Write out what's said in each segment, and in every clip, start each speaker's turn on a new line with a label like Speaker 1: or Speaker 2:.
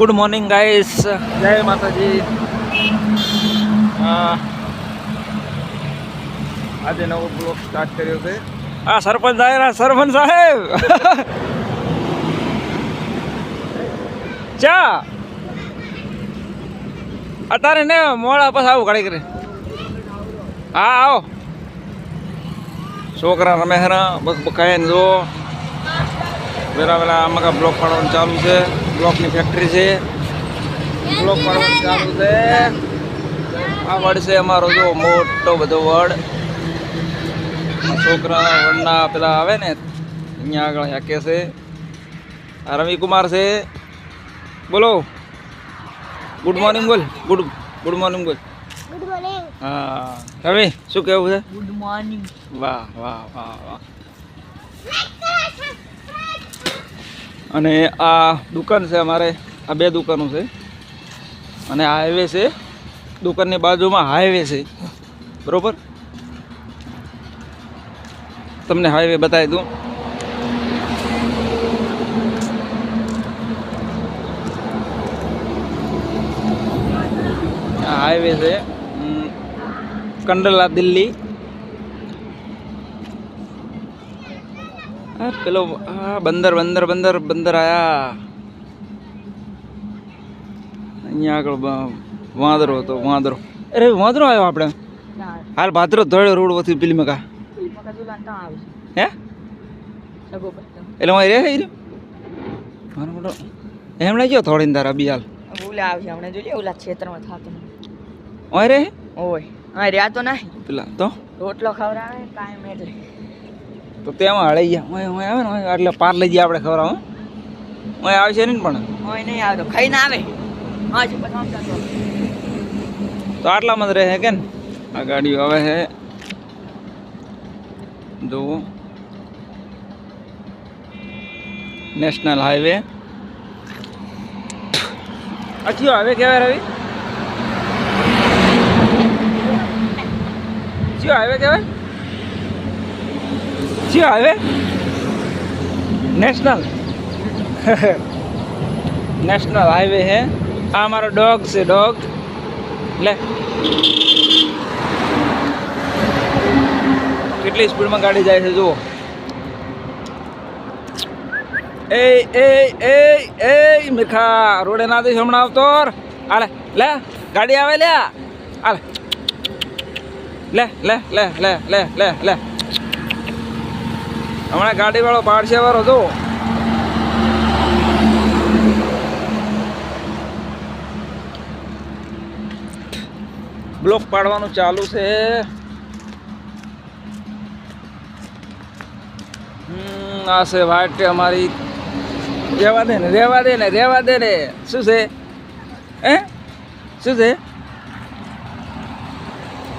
Speaker 1: Good morning guys જય માતાજી. આજે નવો બ્લોક સ્ટાર્ટ કર્યો છે. આ સરપંચ સાહેબ સરપંચ સાહેબ. ચા. અત્યારે ને મોડા પછી આવું ઘડી કરી હા આવો. છોકરા રમે હરા બસ બકાઈને જો વેલા વેલા આમાં બ્લોક પાડવાનું ચાલુ છે. બ્લોકની ફેક્ટરી છે. બ્લોક પાડવાનું ચાલુ છે. આ વડ છે અમારો જો મોટો બધો વડ. છોકરા વડના પેલા આવે ને અહીંયા આગળ હેકે છે. આ રવિકુમાર છે. બોલો. ગુડ મોર્નિંગ બોલ. ગુડ ગુડ મોર્નિંગ બોલ. હા. રવિ શું કેવું છે?
Speaker 2: ગુડ મોર્નિંગ
Speaker 1: વાહ વાહ વાહ વાહ. અને આ દુકાન છે અમારે, આ બે દુકાનો છે. અને આ હાઈવે છે, દુકાનની બાજુમાં હાઈવે છે. બરોબર? તમને હાઈવે બતાવી દઉં. હાઈવે છે કંડલા દિલ્હી. આ પેલો આ બંદર બંદર બંદર બંદર આયા અહીંયા આગળ વાંદરો હતો વાંદરો. અરે વાંદરો આવ્યો આપણે. હાલ ભાદરો ધોળ્યો રોડ વથી પેલી મકા હે? એટલે હું રે રહ્યો મારો મોટો. એમણે ગયો થોડી તારા બી હાલ.
Speaker 2: ઓલા આવશે હમણાં જોઈએ ઓલા ક્ષેત્રમાં થતું.
Speaker 1: ઓય રે?
Speaker 2: ઓય હા રહ્યા તો નહીં.
Speaker 1: પેલા તો?
Speaker 2: રોટલો ખવડાવે કાયમ એટલે
Speaker 1: તો તેમાં હળી ગયા. હું હું આવે ને એટલે પાર લઈ જઈએ આપણે ખબર હું આવશે નહીં પણ.
Speaker 2: નહીં આવતો. ખાઈને આવે.
Speaker 1: તો આટલામાં જ રહે કે ને આ ગાડીઓ આવે છે. જુઓ. નેશનલ હાઈવે અચ્છો હાઈવે કહેવાય રવિ? શું હાઈવે કહેવાય? કયો હાઈવે નેશનલ નેશનલ હાઈવે હે. આ મારો ડોગ છે ડોગ લે. કેટલી સ્પીડમાં ગાડી જાય છે, જુઓ. એ એ એ એ મીઠા. રોડે ના દઈશ હમણાં આવતો. આલે લે. ગાડી આવે લે આલે લે લે લે લે લે લે લે. હમણાં ગાડી વાળો પાડશે વાળો જો બ્લોક પાડવાનું ચાલુ છે. આ છે વાટ અમારી. રહેવા દે ને રહેવા દે ને રહેવા દે ને. શું છે? હે? શું છે?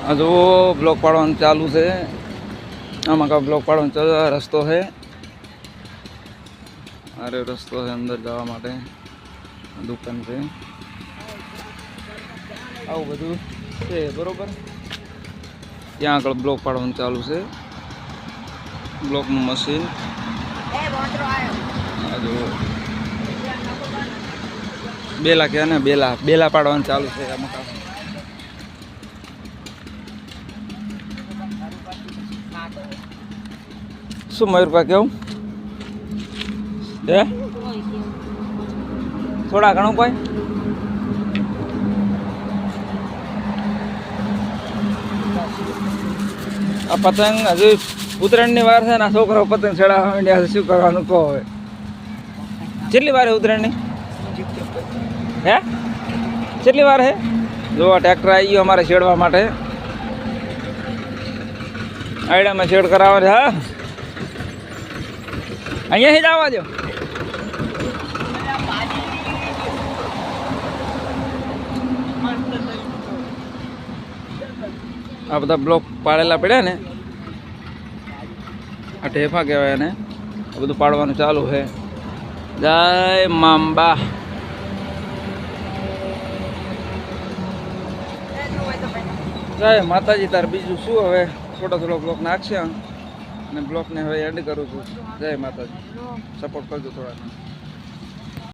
Speaker 1: હજુ બ્લોક પાડવાનું ચાલુ છે. આમાં કા બ્લોક પાડવાનું ચાલો આ રસ્તો છે. અરે રસ્તો છે અંદર જવા માટે. દુકાન છે. આવું બધું છે, બરોબર? ત્યાં આગળ બ્લોક પાડવાનું ચાલુ છે. બ્લોકનું મશીન. બેલા કહે ને, બેલા. બેલા પાડવાનું ચાલુ છે આ મકાન શું મયુરભા કેવું? હે? થોડા ઘણું કોઈ આ પતંગ હજુ ઉત્તરાયણની વાર છે ને આ છોકરો પતંગ ચડાવવા માંડ્યા છે, શું કરવાનું કહો હવે? કેટલી વાર ઉત્તરાયણની? હે? કેટલી વાર હે જો ટ્રેક્ટર આવી ગયો અમારે છેડવા માટે. આઈડામાં છેડ કરાવવા છે હા અહીંયાથી જ આવવા દો આ બધા બ્લોક પાડેલા પડ્યા ને. આ ઢેફા કહેવાય ને આ બધું પાડવાનું ચાલુ છે. જય માંબા. જય માતાજી, તાર બીજું શું હવે? થોડો થોડો બ્લોક નાખશે. અને બ્લોકને હવે એન્ડ કરું છું. જય માતાજી. સપોર્ટ કરજો થોડા